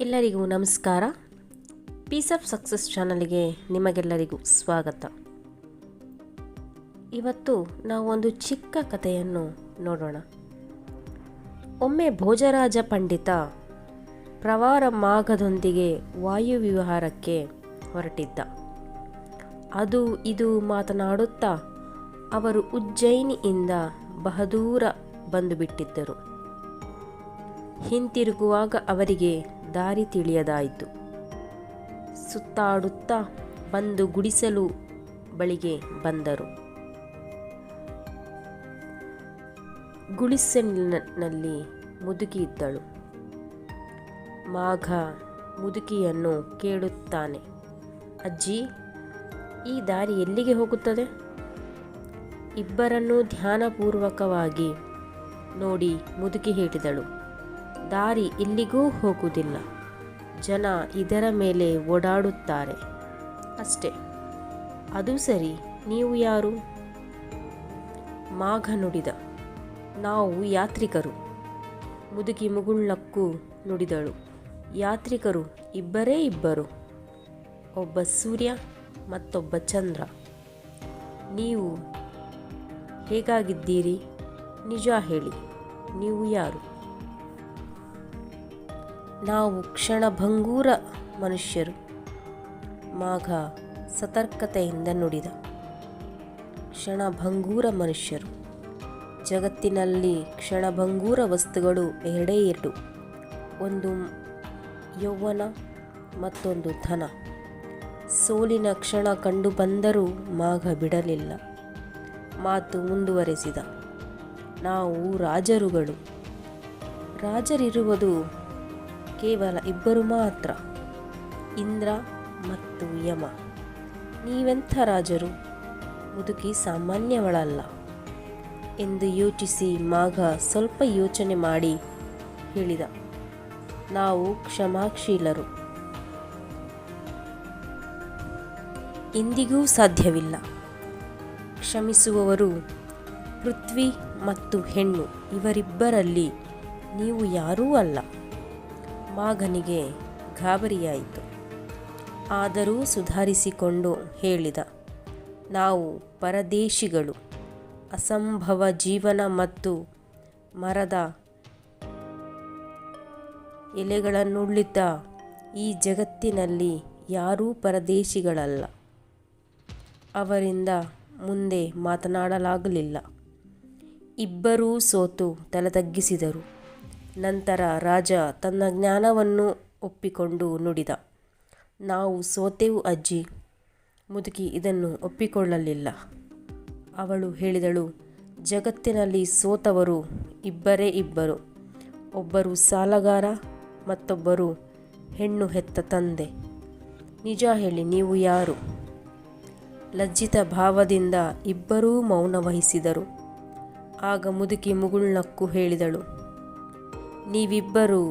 ಎಲ್ಲರಿಗೂ ನಮಸ್ಕಾರ. Piece of success ಚಾನಲ್ಗೆ ನಿಮಗೆಲ್ಲರಿಗೂ ಸ್ವಾಗತ. ಇವತ್ತು ನಾವು ಒಂದು ಚಿಕ್ಕ ಕಥೆಯನ್ನು ನೋಡೋಣ. ಒಮ್ಮೆ ಭೋಜರಾಜ ಪಂಡಿತ ಪ್ರವಾರ ಮಾಘದೊಂದಿಗೆ ವಾಯುವಿಹಾರಕ್ಕೆ ಹೊರಟಿದ್ದ. ಅದು ಇದು ಮಾತನಾಡುತ್ತಾ ಅವರು ಉಜ್ಜಯಿನಿಯಿಂದ ಬಹದೂರ ಬಂದು ಬಿಟ್ಟಿದ್ದರು ಹಿಂತಿರುಗುವಾಗ ಅವರಿಗೆ ದಾರಿ ತಿಳಿಯದಾಯಿತು. ಸುತ್ತಾಡುತ್ತಾ ಬಂದು ಗುಡಿಸಲು ಬಳಿಗೆ ಬಂದರು. ಗುಡಿಸಲಿನಲ್ಲಿ ಮುದುಕಿ ಇದ್ದಳು. ಮಾಘ ಮುದುಕಿಯನ್ನು ಕೇಳುತ್ತಾನೆ, ಅಜ್ಜಿ, ಈ ದಾರಿ ಎಲ್ಲಿಗೆ ಹೋಗುತ್ತದೆ? ಇಬ್ಬರನ್ನೂ ಧ್ಯಾನಪೂರ್ವಕವಾಗಿ ನೋಡಿ ಮುದುಕಿ ಹೇಳಿದಳು. ದಾರಿ ಇಲ್ಲಿಗೂ ಹೋಗುವುದಿಲ್ಲ. ಜನ ಇದರ ಮೇಲೆ ಓಡಾಡುತ್ತಾರೆ. ಅಷ್ಟೇ. ಅದು ಸರಿ. ನೀವು ಯಾರು? ಮಾಘ ನುಡಿದ. ನಾವು ಯಾತ್ರಿಕರು. ಮುದುಕಿ ಮುಗುಳ್ಳಕ್ಕೂ ನುಡಿದಳು. ಯಾತ್ರಿಕರು ಇಬ್ಬರೇ ಇಬ್ಬರು. ಒಬ್ಬ ಸೂರ್ಯ, ಮತ್ತೊಬ್ಬ ಚಂದ್ರ. ನೀವು ಹೇಗಾಗಿದ್ದೀರಿ? ನಿಜ ಹೇಳಿ. ನೀವು ಯಾರು? ನಾವು ಕ್ಷಣಭಂಗೂರ ಮನುಷ್ಯರು. ಮಾಘ ಸತರ್ಕತೆಯಿಂದ ನುಡಿದ. ಕ್ಷಣಭಂಗೂರ ಮನುಷ್ಯರು. ಜಗತ್ತಿನಲ್ಲಿ ಕ್ಷಣಭಂಗೂರ ವಸ್ತುಗಳು ಎರಡೇ ಎರಡು. ಒಂದು ಯೌವನ, ಮತ್ತೊಂದು ಧನ. ಸೋಲಿನ ಕ್ಷಣ ಕಂಡು ಬಂದರೂ ಮಾಘ ಬಿಡಲಿಲ್ಲ. ಮಾತು ಮುಂದುವರೆಸಿದ. ನಾವು ರಾಜರುಗಳು. ರಾಜರಿರುವುದು ಕೇವಲ ಇಬ್ಬರು ಮಾತ್ರ, ಇಂದ್ರ ಮತ್ತು ಯಮ. ನೀವೆಂಥ ರಾಜರು? ಮುದುಕಿ ಸಾಮಾನ್ಯವಳಲ್ಲ ಎಂದು ಯೋಚಿಸಿ ಮಾಘ ಸ್ವಲ್ಪ ಯೋಚನೆ ಮಾಡಿ ಹೇಳಿದ. ನಾವು ಕ್ಷಮಾಶೀಲರು. ಇಂದಿಗೂ ಸಾಧ್ಯವಿಲ್ಲ. ಕ್ಷಮಿಸುವವರು ಪೃಥ್ವಿ ಮತ್ತು ಹೆಣ್ಣು ಇವರಿಬ್ಬರಲ್ಲಿ ನೀವು ಯಾರೂ ಅಲ್ಲ. ಮಾಘನಿಗೆ ಗಾಬರಿಯಾಯಿತು. ಆದರೂ ಸುಧಾರಿಸಿಕೊಂಡು ಹೇಳಿದ, ನಾವು ಪರದೇಶಿಗಳು. ಅಸಂಭವ ಜೀವನ ಮತ್ತು ಮರದ ಎಲೆಗಳನ್ನುಳ್ಳಿದ್ದ ಈ ಜಗತ್ತಿನಲ್ಲಿ ಯಾರೂ ಪರದೇಶಿಗಳಲ್ಲ. ಅವರಿಂದ ಮುಂದೆ ಮಾತನಾಡಲಾಗಲಿಲ್ಲ. ಇಬ್ಬರೂ ಸೋತು ತಲೆತಗ್ಗಿಸಿದರು ನಂತರ ರಾಜ ತನ್ನ ಜ್ಞಾನವನ್ನು ಒಪ್ಪಿಕೊಂಡು ನುಡಿದ. ನಾವು ಸೋತೆವು, ಅಜ್ಜಿ. ಮುದುಕಿ ಇದನ್ನು ಒಪ್ಪಿಕೊಳ್ಳಲಿಲ್ಲ. ಅವಳು ಹೇಳಿದಳು, ಜಗತ್ತಿನಲ್ಲಿ ಸೋತವರು ಇಬ್ಬರೇ ಇಬ್ಬರು. ಒಬ್ಬರು ಸಾಲಗಾರ, ಮತ್ತೊಬ್ಬರು ಹೆಣ್ಣು ಹೆತ್ತ ತಂದೆ. ನಿಜ ಹೇಳಿ, ನೀವು ಯಾರು? ಲಜ್ಜಿತ ಭಾವದಿಂದ ಇಬ್ಬರೂ ಮೌನ ವಹಿಸಿದರು. ಆಗ ಮುದುಕಿ ಮುಗುಳ್ನಕ್ಕು ಹೇಳಿದಳು ನೀವಿಬ್ಬರು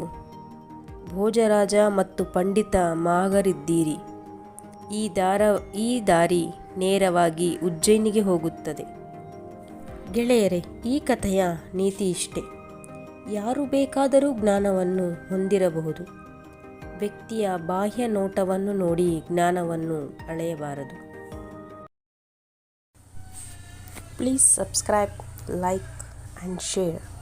ಭೋಜರಾಜ ಮತ್ತು ಪಂಡಿತ ಮಾಗರಿದ್ದೀರಿ. ಈ ದಾರ, ಈ ದಾರಿ ನೇರವಾಗಿ ಉಜ್ಜಯಿನಿಗೆ ಹೋಗುತ್ತದೆ. ಗೆಳೆಯರೇ, ಈ ಕಥೆಯ ನೀತಿ ಇಷ್ಟೆ. ಯಾರು ಬೇಕಾದರೂ ಜ್ಞಾನವನ್ನು ಹೊಂದಿರಬಹುದು. ವ್ಯಕ್ತಿಯ ಬಾಹ್ಯ ನೋಟವನ್ನು ನೋಡಿ ಜ್ಞಾನವನ್ನು ಅಳೆಯಬಾರದು. Please subscribe like and share